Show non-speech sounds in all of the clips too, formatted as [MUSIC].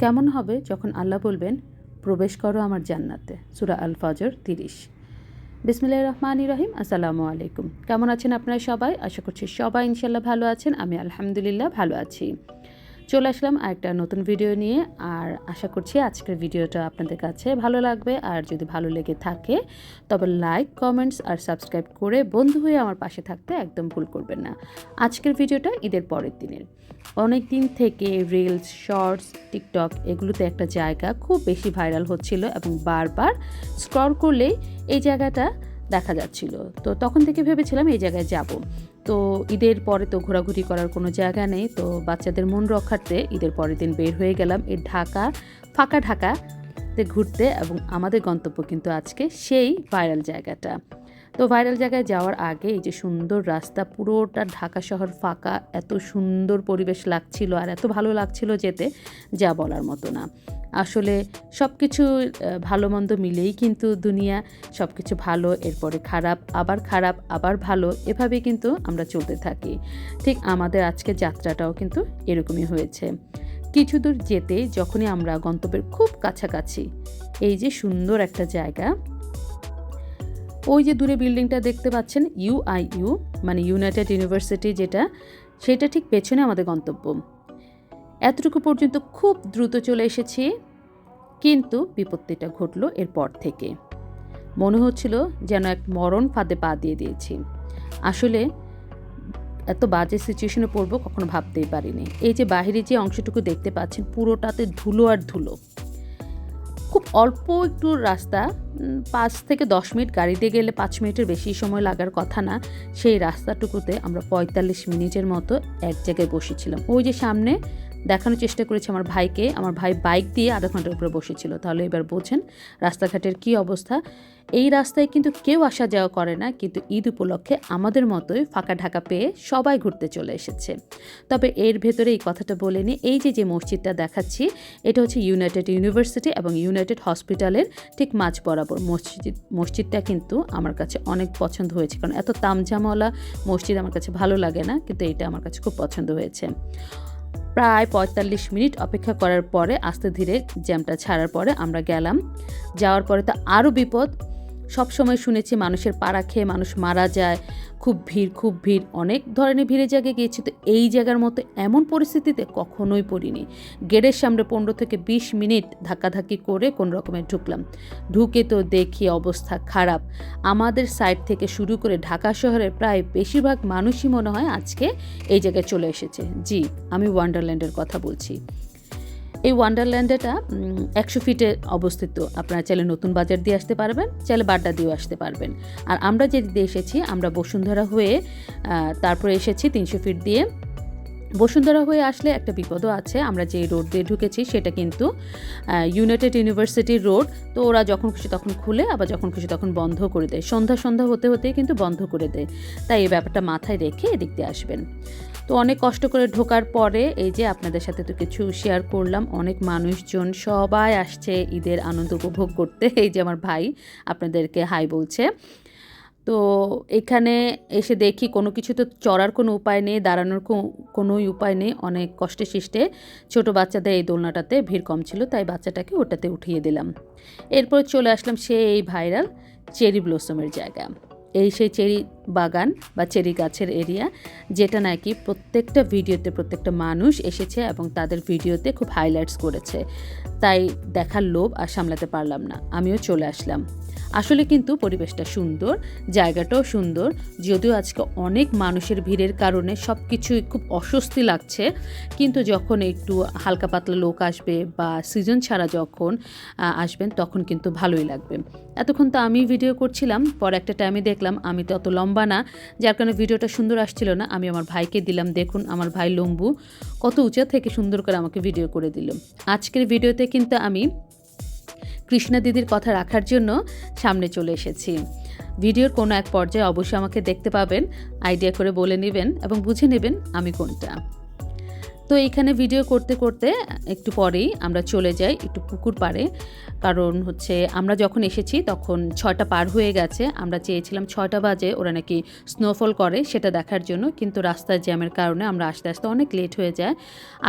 কেমন হবে যখন আল্লাহ বলবেন, প্রবেশ করো আমার জান্নাতে সুরা আল ফজর তিরিশ। বিসমিল্লা রহমান রহিম, আসসালামু আলাইকুম। কেমন আছেন আপনারা সবাই? আশা করছি সবাই ইনশাল্লাহ ভালো আছেন। আমি আলহামদুলিল্লাহ ভালো আছি। চলে আসলাম আরেকটা নতুন ভিডিও নিয়ে, আর আশা করছি আজকের ভিডিওটা আপনাদের কাছে ভালো লাগবে। আর যদি ভালো লেগে থাকে, তবে লাইক কমেন্টস আর সাবস্ক্রাইব করে বন্ধু হয়ে আমার পাশে থাকতে একদম ভুল করবেন না। আজকের ভিডিওটা ঈদের পরের দিনের। অনেক দিন থেকে রিলস শর্টস টিকটক এগুলোতে একটা জায়গা খুব বেশি ভাইরাল হচ্ছিল এবং বারবার স্ক্রল করলেই এই জায়গাটা দেখা যাচ্ছিল। তো তখন থেকে ভেবেছিলাম এই জায়গায় যাব। তো ঈদের পরে তো ঘোরাঘুরি করার কোনো জায়গা নেই, তো বাচ্চাদের মন রক্ষার্থে ঈদের পরের দিন বের হয়ে গেলাম এই ঢাকা, ফাঁকা ঢাকাতে ঘুরতে এবং আমাদের গন্তব্য কিন্তু আজকে সেই ভাইরাল জায়গাটা। তো ভাইরাল জায়গায় যাওয়ার আগে এই যে সুন্দর রাস্তা পুরোটা ঢাকা শহর ফাঁকা, এত সুন্দর পরিবেশ লাগছিল আর এত ভালো লাগছিল যেতে, যা বলার মতো না। আসলে সব কিছু ভালো মন্দ মিলেই কিন্তু দুনিয়া সব কিছু ভালো, এরপরে খারাপ, আবার খারাপ, আবার ভালো, এভাবেই কিন্তু আমরা চলতে থাকি। ঠিক আমাদের আজকে যাত্রাটাও কিন্তু এরকমই হয়েছে। কিছু দূর যেতে যখনই আমরা গন্তব্যের খুব কাছাকাছি, এই যে সুন্দর একটা জায়গা, ওই যে দূরে বিল্ডিংটা দেখতে পাচ্ছেন ইউআইইউ মানে ইউনাইটেড ইউনিভার্সিটি যেটা, সেটা ঠিক পেছনে আমাদের গন্তব্য। এতটুকু পর্যন্ত খুব দ্রুত চলে এসেছি। কিন্তু বিপত্তিটা ঘটল এরপর থেকে। মনে হচ্ছিল যেন এক মরণ ফাঁদে পা দিয়ে দিয়েছি। আসলে এত বাজে সিচুয়েশনে পড়ব কখনো ভাবতেই পারিনি। এই যে বাহিরে যে অংশটুকু দেখতে পাচ্ছেন পুরোটাতে ধুলো আর ধুলো। খুব অল্প একটু রাস্তা পাঁচ থেকে দশ মিনিট গাড়িতে গেলে পাঁচ মিনিটের বেশি সময় লাগার কথা না। সেই রাস্তাটুকুতে আমরা পঁয়তাল্লিশ মিনিটের মতো এক জায়গায় বসেছিলাম। ওই যে সামনে দেখানোর চেষ্টা করেছি আমার ভাইকে। আমার ভাই বাইক দিয়ে আধা ঘণ্টার উপরে বসেছিল। তাহলে এবার বোঝেন রাস্তাঘাটের কি অবস্থা। এই রাস্তায় কিন্তু কেউ আসা যাওয়া করে না। কিন্তু ঈদ উপলক্ষে আমাদের মতোই ফাঁকা ঢাকা পেয়ে সবাই ঘুরতে চলে এসেছে। তবে এর ভেতরে এই কথাটা বলে নিই, এই যে যে মসজিদটা দেখাচ্ছি, এটা হচ্ছে ইউনাইটেড ইউনিভার্সিটি এবং ইউনাইটেড হসপিটালের ঠিক মাঝ বরাবর। মসজিদ, মসজিদটা কিন্তু আমার কাছে অনেক পছন্দ হয়েছে। কারণ এত তামঝামওয়ালা মসজিদ আমার কাছে ভালো লাগে না, কিন্তু এটা আমার কাছে খুব পছন্দ হয়েছে। প্রায় পঁয়তাল্লিশ মিনিট অপেক্ষা করার পরে আস্তে ধীরে জ্যামটা ছাড়ার পরে আমরা গেলাম। যাওয়ার পরে তো আরও বিপদ। সবসময় শুনেছি মানুষের পাড়া খেয়ে মানুষ মারা যায় খুব ভিড় খুব ভিড়। অনেক ধরনের ভিড়ে জায়গায় গিয়েছি। তো এই জায়গার মতো এমন পরিস্থিতিতে কখনোই পড়িনি। গেটের সামনে পনেরো থেকে বিশ মিনিট ধাক্কাধাক্কি করে কোন রকমের ঢুকলাম। ঢুকে তো দেখি অবস্থা খারাপ। আমাদের সাইড থেকে শুরু করে ঢাকা শহরের প্রায় বেশিরভাগ মানুষই মনে হয় আজকে এই জায়গায় চলে এসেছে। জি, আমি ওয়ান্ডারল্যান্ডের কথা বলছি। এই ওয়ান্ডারল্যান্ডেটা একশো ফিটে অবস্থিত। আপনারা চাইলে নতুন বাজার দিয়ে আসতে পারবেন, চাইলে বাড্ডা দিয়েও আসতে পারবেন। আর আমরা যে দিয়ে এসেছি, আমরা বসুন্ধরা হয়ে তারপরে এসেছি তিনশো ফিট দিয়ে। বসুন্ধরা হয়ে আসলে একটা বিপদও আছে, আমরা যে রোড দিয়ে ঢুকেছি সেটা কিন্তু ইউনাইটেড ইউনিভার্সিটির রোড তো ওরা যখন খুশি তখন খুলে, আবার যখন খুশি তখন বন্ধ করে দেয়। সন্ধ্যা সন্ধ্যা হতে হতেই কিন্তু বন্ধ করে দেয়। তাই এই ব্যাপারটা মাথায় রেখে এদিক দিয়ে আসবেন। তো অনেক কষ্ট করে ঢোকার পরে এই যে আপনাদের সাথে তো কিছু শেয়ার করলাম, অনেক মানুষজন সবাই আসছে ঈদের আনন্দ উপভোগ করতে। [LAUGHS] এই যে আমার ভাই আপনাদেরকে হাই বলছে। তো এখানে এসে দেখি কোনো কিছু তো চড়ার কোনো উপায় নেই, দাঁড়ানোর কোনোই উপায় নেই, অনেক কষ্টে সৃষ্টে ছোটো বাচ্চাদের এই দোলনাটাতে ভিড় কম ছিল, তাই বাচ্চাটাকে ওটাতে উঠিয়ে দিলাম। এরপর চলে আসলাম সে এই ভাইরাল চেরি ব্লসমের জায়গা এই সেই চেরি বাগান বা চেরি গাছের এরিয়া, যেটা নাকি প্রত্যেকটা ভিডিওতে প্রত্যেকটা মানুষ এসেছে এবং তাদের ভিডিওতে খুব হাইলাইটস করেছে। তাই দেখার লোভ আর সামলাতে পারলাম না। আমিও চলে আসলাম। আসলে কিন্তু পরিবেশটা সুন্দর, জায়গাটাও সুন্দর, যদিও আজকে অনেক মানুষের ভিড়ের কারণে সব কিছুই খুব অস্বস্তি লাগছে। কিন্তু যখন একটু হালকা পাতলা লোক আসবে বা সিজন ছাড়া যখন আসবেন, তখন কিন্তু ভালোই লাগবে। এতক্ষণ তো আমি ভিডিও করছিলাম, পর একটা টাইমে দেখলাম, আমি তো অত লম্বা না, যার কারণে ভিডিওটা সুন্দর আসছিল না, আমি আমার ভাইকে দিলাম, দেখুন, আমার ভাই লম্বু, কত উঁচা থেকে সুন্দর করে আমাকে ভিডিও করে দিল। আজকের ভিডিওতে কিন্তু আমি কৃষ্ণা দিদির কথা রাখার জন্য সামনে চলে এসেছি। ভিডিওর কোনো এক পর্যায়ে অবশ্যই আমাকে দেখতে পাবেন আইডিয়া করে বলে নেবেন এবং বুঝে নেবেন আমি কোনটা। তো এইখানে ভিডিও করতে করতে একটু পরেই আমরা চলে যাই একটু পুকুর পাড়ে। কারণ হচ্ছে আমরা যখন এসেছি তখন ছয়টা পার হয়ে গেছে। আমরা চেয়েছিলাম ছয়টা বাজে, ওরা নাকি স্নোফল করে সেটা দেখার জন্য। কিন্তু রাস্তার জ্যামের কারণে আমরা আস্তে আস্তে অনেক লেট হয়ে যায়।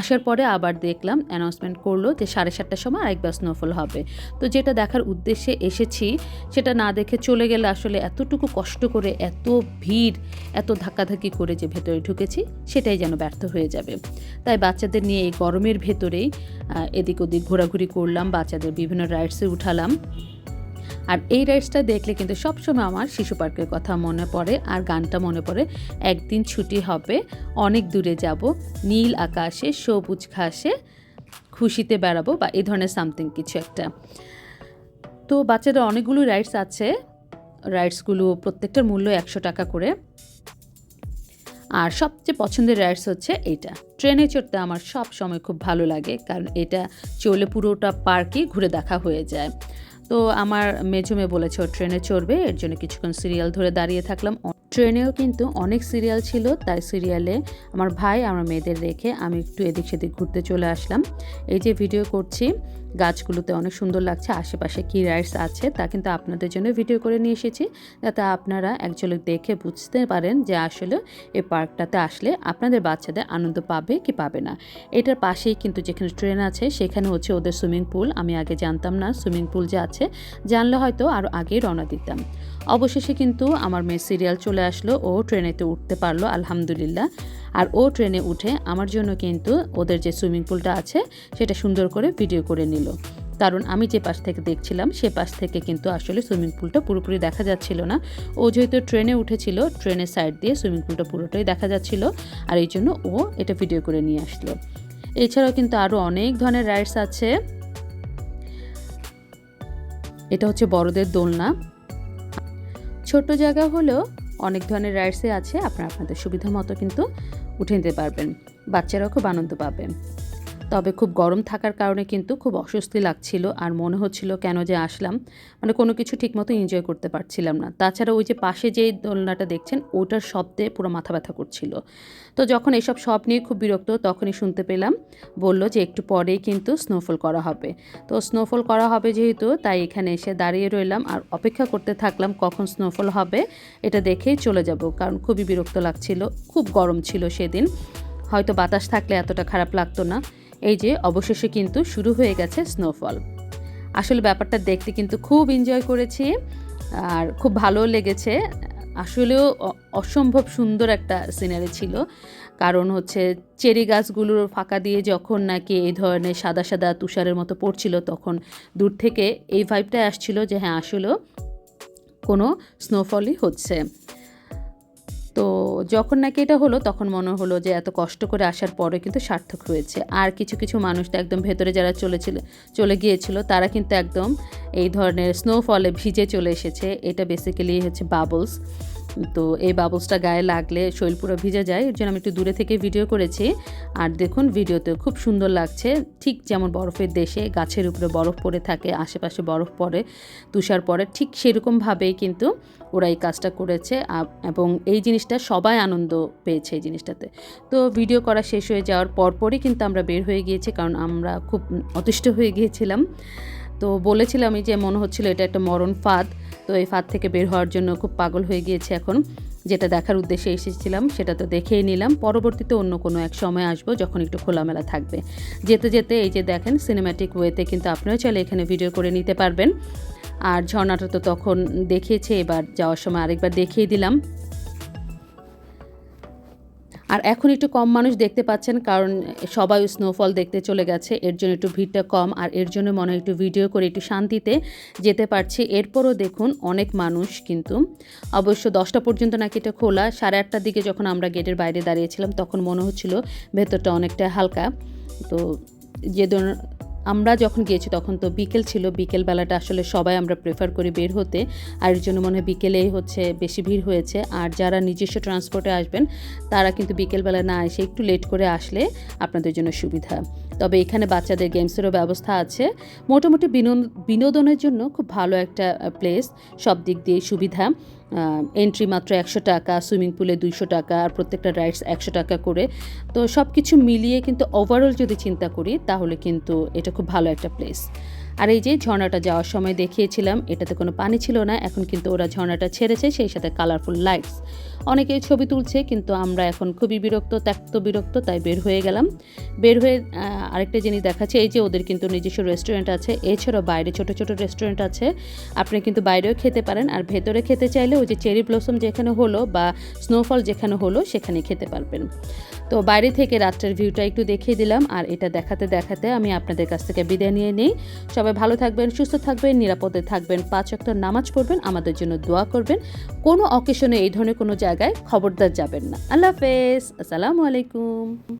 আসার পরে আবার দেখলাম অ্যানাউন্সমেন্ট করল যে সাড়ে সাতটার সময় আরেকবার স্নোফল হবে। তো যেটা দেখার উদ্দেশ্যে এসেছি, সেটা না দেখে চলে গেলে আসলে এতটুকু কষ্ট করে, এত ভিড়, এত ধাক্কাধাক্কি করে যে ভেতরে ঢুকেছি, সেটাই যেন ব্যর্থ হয়ে যাবে। তাই বাচ্চাদের নিয়ে এই গরমের ভেতরেই এদিক ওদিক ঘোরাঘুরি করলাম, বাচ্চাদের বিভিন্ন রাইডসে উঠালাম। আর এই রাইডসটা দেখলে কিন্তু সবসময় আমার শিশু পার্কের কথা মনে পড়ে, আর গানটা মনে পড়ে, একদিন ছুটি হবে, অনেক দূরে যাব, নীল আকাশে, সবুজ ঘাসে, খুশিতে বেড়াবো বা এই ধরনের সামথিং কিছু একটা। তো বাচ্চাদের অনেকগুলো রাইডস আছে রাইডসগুলো প্রত্যেকটার মূল্য একশো টাকা করে। আর সবচেয়ে পছন্দের রাইডস হচ্ছে এইটা। ট্রেনে চড়তে আমার সব সময় খুব ভালো লাগে, কারণ এটা চলে পুরোটা পার্কই ঘুরে দেখা হয়ে যায়। তো আমার মেজুমে বলেছে, ও ট্রেনে চড়বে, এর জন্য কিছুক্ষণ সিরিয়াল ধরে দাঁড়িয়ে থাকলাম। ট্রেনেও কিন্তু অনেক সিরিয়াল ছিল, তাই সিরিয়ালে আমার ভাই, আমার মেয়েদের রেখে আমি একটু এদিক সেদিক ঘুরতে চলে আসলাম। এই যে ভিডিও করছি গাছগুলোতে অনেক সুন্দর লাগছে। আশেপাশে কী রাইডস আছে তা কিন্তু আপনাদের জন্য ভিডিও করে নিয়ে এসেছি। যাতে আপনারা অ্যাকচুয়ালি দেখে বুঝতে পারেন যে আসলে এই পার্কটাতে আসলে আপনাদের বাচ্চাদের আনন্দ পাবে কি পাবে না। এটার পাশেই কিন্তু যেখানে ট্রেন আছে, সেখানে হচ্ছে ওদের সুইমিং পুল। আমি আগে জানতাম না সুইমিং পুল যে আছে। জানলে হয়তো আরও আগেই রওনা দিতাম। অবশেষে কিন্তু আমার মেয়ে সিরিয়াল চলে আসলো। ও ট্রেনেতে উঠতে পারল, আলহামদুলিল্লাহ। আর ও ট্রেনে উঠে আমার জন্য কিন্তু ওদের যে সুইমিং পুলটা আছে, সেটা সুন্দর করে ভিডিও করে নিল। কারণ আমি যে পাশ থেকে দেখছিলাম, সে পাশ থেকে কিন্তু আসলে সুইমিং পুলটা পুরোপুরি দেখা যাচ্ছিল না। ও যেহেতু ট্রেনে উঠেছিল, ট্রেনের সাইড দিয়ে সুইমিং পুলটা পুরোটাই দেখা যাচ্ছিল আর এই জন্য ও এটা ভিডিও করে নিয়ে আসলো। এছাড়াও কিন্তু আরও অনেক ধরনের রাইডস আছে। এটা হচ্ছে বড়দের দোলনা। ছোট্ট জায়গা হলেও অনেক ধরনের রাইডসে আছে, আপনারা আপনাদের সুবিধা মতো কিন্তু উঠে নিতে পারবেন। বাচ্চারাও খুব আনন্দ পাবে। তবে খুব গরম থাকার কারণে কিন্তু খুব অস্বস্তি লাগছিল আর মনে হচ্ছিল কেন যে আসলাম। মানে কোনো কিছু ঠিকমতো এনজয় করতে পারছিলাম না। তাছাড়া ওই যে পাশে যে দোলনাটা দেখছেন, ওটার শব্দে পুরো মাথা ব্যথা করছিল। তো যখন এসব সব নিয়ে খুব বিরক্ত তখনই শুনতে পেলাম, বলল যে একটু পরেই কিন্তু স্নোফল করা হবে। তো স্নোফল করা হবে যেহেতু, তাই এখানে এসে দাঁড়িয়ে রইলাম আর অপেক্ষা করতে থাকলাম কখন স্নোফল হবে এটা দেখেই চলে যাব কারণ খুবই বিরক্ত লাগছিল। খুব গরম ছিল সেদিন। হয়তো বাতাস থাকলে এতটা খারাপ লাগতো না। এই যে, অবশেষে কিন্তু শুরু হয়ে গেছে স্নোফল আসলে ব্যাপারটা দেখতে কিন্তু খুব এনজয় করেছি, আর খুব ভালো লেগেছে। আসলেও অসম্ভব সুন্দর একটা সিনারি ছিল। কারণ হচ্ছে চেরি গাছগুলোর ফাঁকা দিয়ে যখন নাকি এই ধরনের সাদা সাদা তুষারের মতো পড়ছিল, তখন দূর থেকে এই ভাইবটাই আসছিল যে হ্যাঁ আসলেও কোনো স্নোফলই হচ্ছে। তো যখন নাকি এটা হলো, তখন মনে হলো যে এত কষ্ট করে আসার পরে কিন্তু সার্থক হয়েছে। আর কিছু কিছু মানুষ তো একদম ভেতরে যারা চলেছিল, চলে গিয়েছিল, তারা কিন্তু একদম এই ধরনের স্নোফলে ভিজে চলে এসেছে। এটা বেসিক্যালি হচ্ছে বাবলস তো এই বাবলসটা গায়ে লাগলে শরীর পুরো ভিজে যায়, এর জন্য আমি একটু দূরে থেকে ভিডিও করেছি। আর দেখুন ভিডিওতে খুব সুন্দর লাগছে। ঠিক যেমন বরফের দেশে গাছের উপরে বরফ পড়ে থাকে, আশেপাশে বরফ পড়ে, তুষার পড়ে, ঠিক সেরকমভাবেই কিন্তু ওরা এই কাজটা করেছে। এবং এই জিনিসটা সবাই আনন্দ পেয়েছে এই জিনিসটাতে। তো ভিডিও করা শেষ হয়ে যাওয়ার পরপরই কিন্তু আমরা বের হয়ে গিয়েছি, কারণ আমরা খুব অতিষ্ঠ হয়ে গিয়েছিলাম। তো বলেছিলামই যে মনে হচ্ছিল এটা একটা মরণ ফাঁদ। তো এই ফাঁদ থেকে বের হওয়ার জন্য খুব পাগল হয়ে গিয়েছে এখন। যেটা দেখার উদ্দেশ্যে এসেছিলাম, সেটা তো দেখেই নিলাম। পরবর্তীতে অন্য কোনো এক সময় আসব যখন একটু খোলামেলা থাকবে। যেতে যেতে এই যে দেখেন সিনেম্যাটিক ওয়েতে কিন্তু আপনিও চাইলে এখানে ভিডিও করে নিতে পারবেন। আর ঝর্ণাটা তো তখন দেখিয়েছে, এবার যাওয়ার সময় আরেকবার দেখিয়ে দিলাম। আর এখন একটু কম মানুষ দেখতে পাচ্ছেন, কারণ সবাই স্নোফল দেখতে চলে গেছে। এর জন্য একটু ভিড়টা কম, আর এর জন্য মনে হয় একটু ভিডিও করে একটু শান্তিতে যেতে পারছি। এরপরও দেখুন অনেক মানুষ কিন্তু। অবশ্য দশটা পর্যন্ত নাকি এটা খোলা। সাড়ে আটটার দিকে যখন আমরা গেটের বাইরে দাঁড়িয়েছিলাম, তখন মনে হচ্ছিল ভেতরটা অনেকটা হালকা। তো যে ধরুন আমরা যখন গিয়েছি, তখন তো বিকেল ছিল। বিকেল বেলাটা আসলে সবাই আমরা প্রেফার করি বের হতে। আর এর জন্য মনে হয় বিকেলেই হচ্ছে বেশি ভিড় হয়েছে। আর যারা নিজস্ব ট্রান্সপোর্টে আসবেন, তারা কিন্তু বিকেলবেলা না এসে একটু লেট করে আসলে আপনাদের জন্য সুবিধা। তবে এখানে বাচ্চাদের গেমসেরও ব্যবস্থা আছে। মোটামুটি বিনোদ- বিনোদনের জন্য খুব ভালো একটা প্লেস সব দিক দিয়ে সুবিধা। এন্ট্রি মাত্র একশো টাকা সুইমিং পুলে দুইশো টাকা, আর প্রত্যেকটা রাইডস একশো টাকা করে। তো সব কিছু মিলিয়ে কিন্তু ওভারঅল যদি চিন্তা করি, তাহলে কিন্তু এটা খুব ভালো একটা প্লেস আর এই যে ঝর্ণাটা যাওয়ার সময় দেখিয়েছিলাম, এটাতে কোনো পানি ছিল না, এখন কিন্তু ওরা ঝর্ণাটা ছেড়েছে, সেই সাথে কালারফুল লাইটস অনেকেই ছবি তুলছে, কিন্তু আমরা এখন খুবই বিরক্ত, ত্যক্ত বিরক্ত, তাই বের হয়ে গেলাম। বের হয়ে আরেকটা জিনিস দেখাচ্ছে, এই যে ওদের কিন্তু নিজস্ব রেস্টুরেন্ট আছে, এছাড়াও বাইরে ছোট ছোট রেস্টুরেন্ট আছে। আপনি কিন্তু বাইরেও খেতে পারেন, আর ভেতরে খেতে চাইলে ওই যে চেরি ব্লসম যেখানে হলো বা স্নোফল যেখানে হলো, সেখানে খেতে পারবেন। তো বাইরে থেকে রাত্রের ভিউটা একটু দেখিয়ে দিলাম, আর এটা দেখাতে দেখাতে আমি আপনাদের কাছ থেকে বিদায় নিয়ে নিই। সবাই ভালো থাকবেন, সুস্থ থাকবেন, নিরাপদে থাকবেন, পাঁচ অক্টর নামাজ পড়বেন, আমাদের জন্য দোয়া করবেন। কোনো অকেশনে এই ধরনের কোনো জায়গায় খবরদার যাবেন না। আল্লাহ হাফেজ। আসসালামু আলাইকুম।